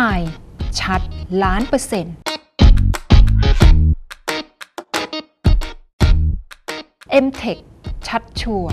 PSI ชัดล้านเปอร์เซ็นต์ MTech ชัดชัวร์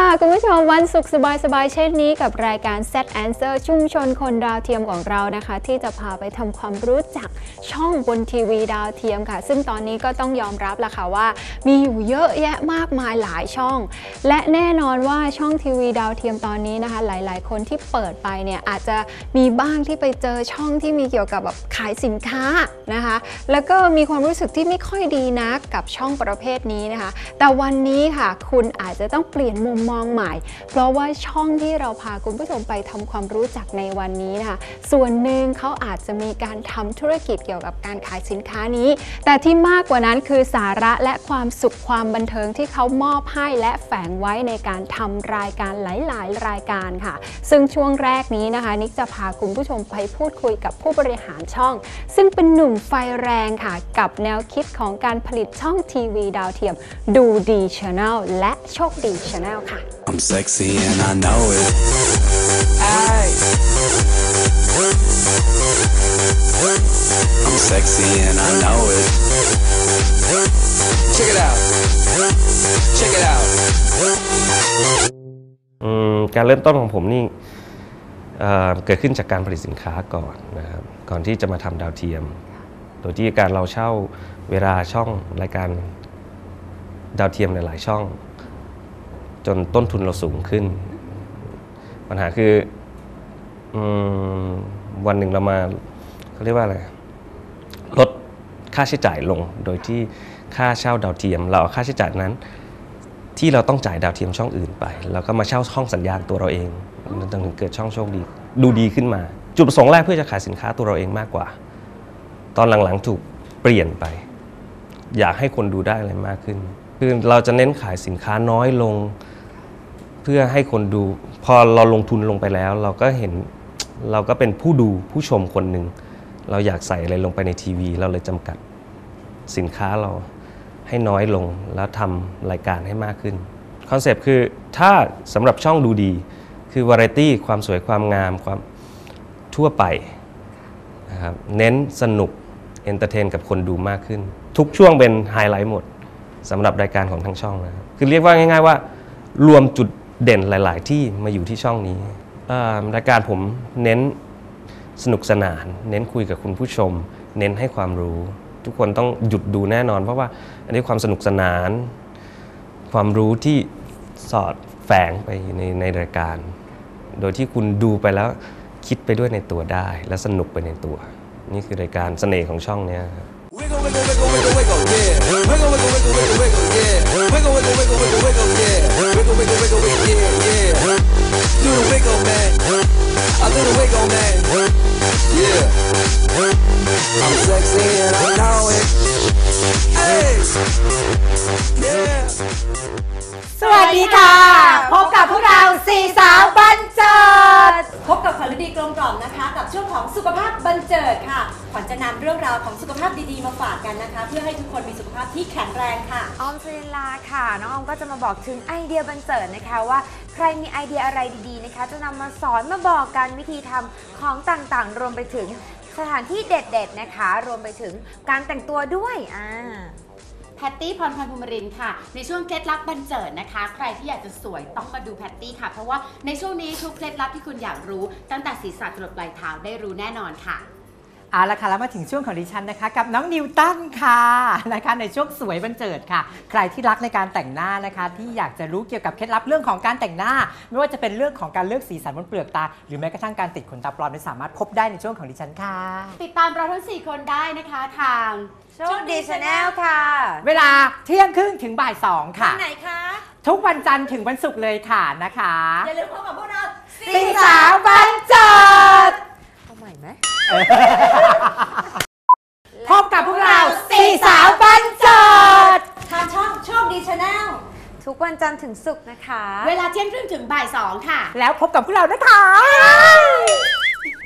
ค่ะ คุณผู้ชมวันศุกร์สบายๆเช่นนี้กับรายการ Set Answer ชุมชนคนดาวเทียมของเรานะคะ ที่จะพาไปทำความรู้จักช่องบนทีวีดาวเทียมค่ะ ซึ่งตอนนี้ก็ต้องยอมรับละค่ะว่า มีอยู่เยอะแยะมากมายหลายช่อง และแน่นอนว่าช่องทีวีดาวเทียมตอนนี้นะคะ หลายๆ คนที่เปิดไปเนี่ยอาจจะมีบ้างที่ไปเจอช่องที่มีเกี่ยวกับแบบขายสินค้านะคะ แล้วก็มีความรู้สึกที่ไม่ค่อยดีนักกับช่องประเภทนี้นะคะ แต่วันนี้ค่ะ คุณอาจจะต้องเปลี่ยนมุมมองใหม่ เพราะว่าช่องที่เราพาคุณผู้ชมไปทำความรู้จักในวันนี้นะคะ ส่วนหนึ่งเขาอาจจะมีการทำธุรกิจเกี่ยวกับการขายสินค้านี้ แต่ที่มากกว่านั้นคือสาระและความสุขความบันเทิงที่เขามอบให้และแฝงไว้ในการทำรายการหลาย ๆ รายการค่ะ ซึ่งช่วงแรกนี้นะคะ นิกจะพาคุณผู้ชมไปพูดคุยกับผู้บริหารช่อง ซึ่งเป็นหนุ่มไฟแรงค่ะ กับแนวคิดของการผลิตช่องทีวีดาวเทียม ดูดีช n แนลและโชคดีช n แนลค่ะ I'm sexy and I know it. Aye. I'm sexy and I know it. Check it out. Check it out. อืมการเริ่มต้นของผมนี่เอ่อเกิดขึ้นจากการผลิตสินค้าก่อนนะครับก่อนที่จะมาทำดาวเทียม โดยที่การเราเช่าเวลาช่องรายการดาวเทียมหลายๆช่อง จนต้นทุนเราสูงขึ้น ปัญหาคืออวันหนึ่งเรามาเขาเรียกว่าอะไรลดค่าใช้จ่ายลงโดยที่ค่าเช่าดาวเทียม เราเอาค่าใช้จ่ายนั้น ที่เราต้องจ่ายดาวเทียมช่องอื่นไปแล้วก็มาเช่าช่องสัญญาณตัวเราเองมันถึงเกิดช่องโชคดีดูดีขึ้นมา จุดประสงค์แรกเพื่อจะขายสินค้าตัวเราเองมากกว่า ตอนหลังๆถูกเปลี่ยนไป อยากให้คนดูได้อะไรมากขึ้น คือเราจะเน้นขายสินค้าน้อยลง เพื่อให้คนดู พอเราลงทุนลงไปแล้ว เราก็เห็นเราก็เป็นผู้ดูผู้ชมคนหนึ่ง เราอยากใส่อะไรลงไปในทีวี เราเลยจำกัดสินค้าเราให้น้อยลงแล้วทำรายการให้มากขึ้นคอนเซปต์คือถ้าสำหรับช่องดูดี คือวาไรตี้ความสวยความงามความทั่วไปนะครับเน้นสนุกเอนเตอร์เทนกับคนดูมากขึ้น ทุกช่วงเป็นไฮไลท์หมด สำหรับรายการของทั้งช่องนะครับคือเรียกว่าง่าย ๆว่า รวมจุดเด่นหลาย ๆ ที่มาอยู่ที่ช่องนี้รายการผมเน้นสนุกสนาน เน้นคุยกับคุณผู้ชม เน้นให้ความรู้ ทุกคนต้องหยุดดูแน่นอน เพราะว่าอันนี้ความสนุกสนาน ความรู้ที่สอดแฝงไปในในรายการ โดยที่คุณดูไปแล้วคิดไปด้วยในตัวได้ และสนุกไปในตัว นี่คือรายการเสน่ห์ของช่องเนี้ยครับ Wiggle, wiggle, wiggle, wiggle, wiggle, yeah. Wiggle, wiggle, wiggle, wiggle, wiggle, yeah. Wiggle, wiggle, wiggle, wiggle, wiggle, yeah. Wiggle, wiggle, wiggle, wiggle, yeah, yeah. ของสุขภาพบันเจิดค่ะ ขวัญจะนำเรื่องราวของสุขภาพดีๆมาฝากกันนะคะ เพื่อให้ทุกคนมีสุขภาพที่แข็งแรงค่ะ ออมสุรินลาค่ะ น้องออมก็จะมาบอกถึงไอเดียบันเจิดนะคะว่า ใครมีไอเดียอะไรดีๆนะคะ จะนำมาสอนมาบอกกันวิธีทำของต่างๆ รวมไปถึงสถานที่เด็ดๆนะคะ รวมไปถึงการแต่งตัวด้วยอ่า พตตี้พรพันธ์ภูมิรินค่ะ ในช่วงเคล็ดลับบันเจิดนะคะ ใครที่อยากจะสวยต้องมาดูแพตตี้ค่ะ เพราะว่าในช่วงนี้ทุกเคล็ดลับที่คุณอยากรู้ ตั้งแต่ศีรษะจรดปลายเท้าได้รู้แน่นอนค่ะ เอาละค่ะแล้วมาถึงช่วงของดิฉันนะคะ กับน้องนิวตันค่ะนะคะในช่วงสวยบันเจิดค่ะ ใครที่รักในการแต่งหน้านะคะ ที่อยากจะรู้เกี่ยวกับเคล็ดลับเรื่องของการแต่งหน้า ไม่ว่าจะเป็นเรื่องของการเลือกสีสันบนเปลือกตา หรือแม้กระทั่งการติดขนตาปลอมที่สามารถพบได้ในช่วงของดิฉันค่ะ ติดตามเราทั้ง 4 คนได้นะคะทางโชคดีชาแนลค่ะ เวลาเที่ยงครึ่งถึงบ่ายสองค่ะไหนคะ ทุกวันจันทร์ถึงวันศุกร์เลยค่ะนะคะอย่าลืมพบกับพวกเราสี่สาวบันเจิด พบกับพวกเราสี่สาวบันจิดทางช่องโชคดีชาแนลทุกวันจันทร์ถึงศุกร์นะคะ เวลาเที่ยงครึ่งถึงบ่ายสองค่ะ แล้วพบกับพวกเรานะคะ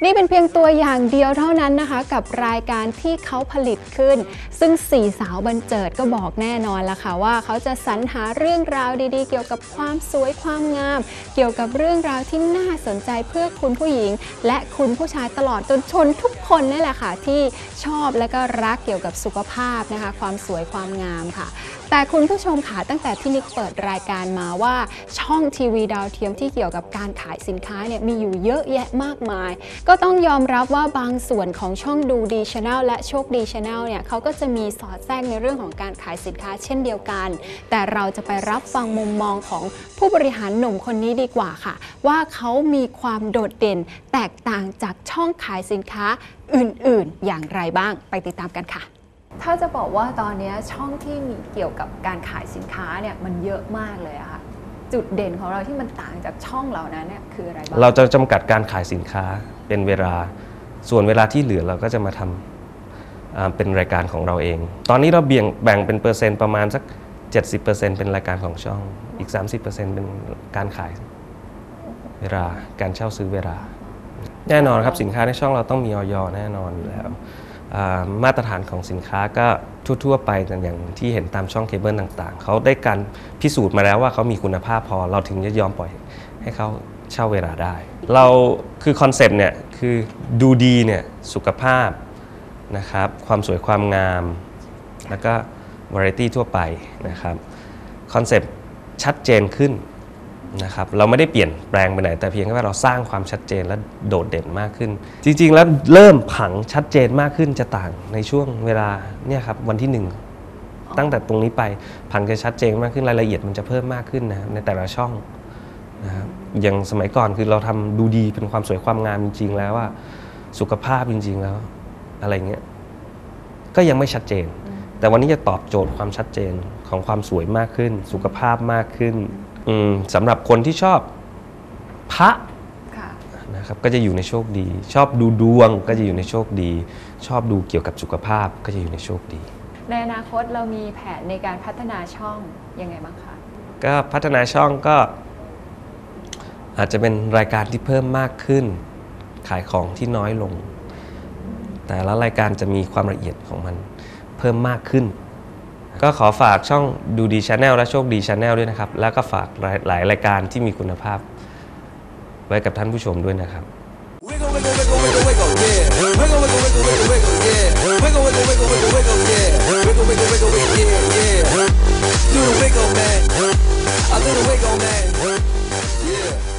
นี่เป็นเพียงตัวอย่างเดียวเท่านั้นนะคะ กับรายการที่เขาผลิตขึ้น ซึ่งสี่สาวบันเจิดก็บอกแน่นอนละค่ะว่าเขาจะสรรหาเรื่องราวดีๆ เกี่ยวกับความสวยความงาม เกี่ยวกับเรื่องราวที่น่าสนใจเพื่อคุณผู้หญิง และคุณผู้ชายตลอดจนชนทุกคนนี่แหละค่ะที่ชอบและก็รักเกี่ยวกับสุขภาพนะคะ ความสวยความงามค่ะ แต่คุณผู้ชมค่ะตั้งแต่ที่นิกเปิดรายการมาว่าช่องทีวีดาวเทียมที่เกี่ยวกับการขายสินค้าเนี่ยมีอยู่เยอะแยะมากมายก็ต้องยอมรับว่าบางส่วนของช่องดูดีชาแนลและโชคดีชาแนลเนี่ยเขาก็จะมีสอดแทรกในเรื่องของการขายสินค้าเช่นเดียวกัน แต่เราจะไปรับฟังมุมมองของผู้บริหารหนุ่มคนนี้ดีกว่าค่ะ ว่าเขามีความโดดเด่นแตกต่างจากช่องขายสินค้าอื่น ๆ อย่างไรบ้างไปติดตามกันค่ะถ้าจะบอกว่าตอนนี้ช่องที่มีเกี่ยวกับการขายสินค้าเนี่ยมันเยอะมากเลยอะค่ะ จุดเด่นของเราที่มันต่างจากช่องเหล่านั้นเนี่ยคืออะไรบ้างเราจะจำกัดการขายสินค้าเป็นเวลา ส่วนเวลาที่เหลือเราก็จะมาทำอ่าเป็นรายการของเราเอง ตอนนี้เราเบี่ยงแบ่งเป็นเปอร์เซ็นต์ประมาณสัก 70%เป็นรายการของช่อง อีก 30%เป็นการขายเวลา การเช่าซื้อเวลา แน่นอนครับสินค้าในช่องเราต้องมีออยแน่นอนอยู่แล้ว มาตรฐานของสินค้าก็ทั่ว ๆ ไปอย่างที่เห็นตามช่องเคเบิลต่างๆ เขาได้การพิสูจน์มาแล้วว่าเขามีคุณภาพพอเราถึงจะยอมปล่อยให้เขาเช่าเวลาได้ เราคือคอนเซปต์เนี่ยคือดูดีเนี่ยสุขภาพนะครับความสวยความงาม แล้วก็วาไรตี้ทั่วไปนะครับคอนเซปต์ชัดเจนขึ้น นะครับเราไม่ได้เปลี่ยนแปลงไปไหน แต่เพียงแค่ว่าเราสร้างความชัดเจนและโดดเด่นมากขึ้น จริง ๆ แล้วเริ่มผังชัดเจนมากขึ้นจะต่างในช่วงเวลาเนี่ยครับวันที่หนึ่งตั้งแต่ตรงนี้ไปผังจะชัดเจนมากขึ้นรายละเอียดมันจะเพิ่มมากขึ้นนะในแต่ละช่องนะครับอย่างสมัยก่อนคือเราทำดูดีเป็นความสวยความงามจริง ๆ แล้วว่าสุขภาพจริง ๆ แล้วอะไรเงี้ยก็ยังไม่ชัดเจน แต่วันนี้จะตอบโจทย์ความชัดเจนของความสวยมากขึ้น สุขภาพมากขึ้น สำหรับคนที่ชอบพระค่ะนะครับก็จะอยู่ในโชคดี ชอบดูดวงก็จะอยู่ในโชคดี ชอบดูเกี่ยวกับสุขภาพก็จะอยู่ในโชคดี ในอนาคตเรามีแผนในการพัฒนาช่องยังไงบ้างคะก็พัฒนาช่องก็ อาจจะเป็นรายการที่เพิ่มมากขึ้น ขายของที่น้อยลง แต่ละรายการจะมีความละเอียดของมันเพิ่มมากขึ้น ก็ขอฝากช่องดูดีชาแนลและโชคดีชาแนลด้วยนะครับ แล้วก็ฝากหลายรายการที่มีคุณภาพ ไว้กับท่านผู้ชมด้วยนะครับ Yeah.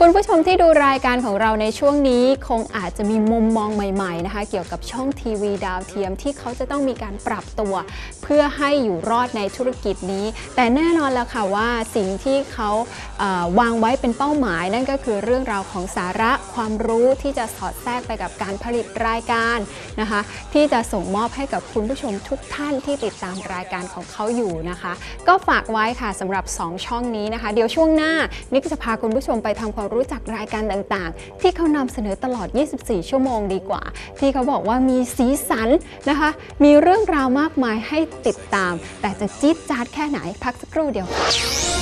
คุณผู้ชมที่ดูรายการของเราในช่วงนี้คงอาจจะมีมุมมองใหม่ๆนะคะ เกี่ยวกับช่องทีวีดาวเทียมที่เขาจะต้องมีการปรับตัว เพื่อให้อยู่รอดในธุรกิจนี้ แต่แน่นอนแล้วค่ะว่าสิ่งที่เขาเอ่อวางไว้เป็นเป้าหมาย นั่นก็คือเรื่องราวของสาระความรู้ที่จะสอดแทรกไปกับการผลิตรายการนะคะ ที่จะส่งมอบให้กับคุณผู้ชมทุกท่านที่ติดตามรายการของเขาอยู่นะคะ ก็ฝากไว้ค่ะสำหรับ 2 ช่องนี้นะคะ เดี๋ยวช่วงหน้านิกจะพาคุณผู้ชมไปทำความรู้จักรายการต่างๆ ที่เขานำเสนอตลอด 24 ชั่วโมงดีกว่า ที่เขาบอกว่ามีสีสันนะคะ มีเรื่องราวมากมายให้ติดตาม แต่จะจี๊ดจ๊าดแค่ไหนพักสักครู่เดียวค่ะ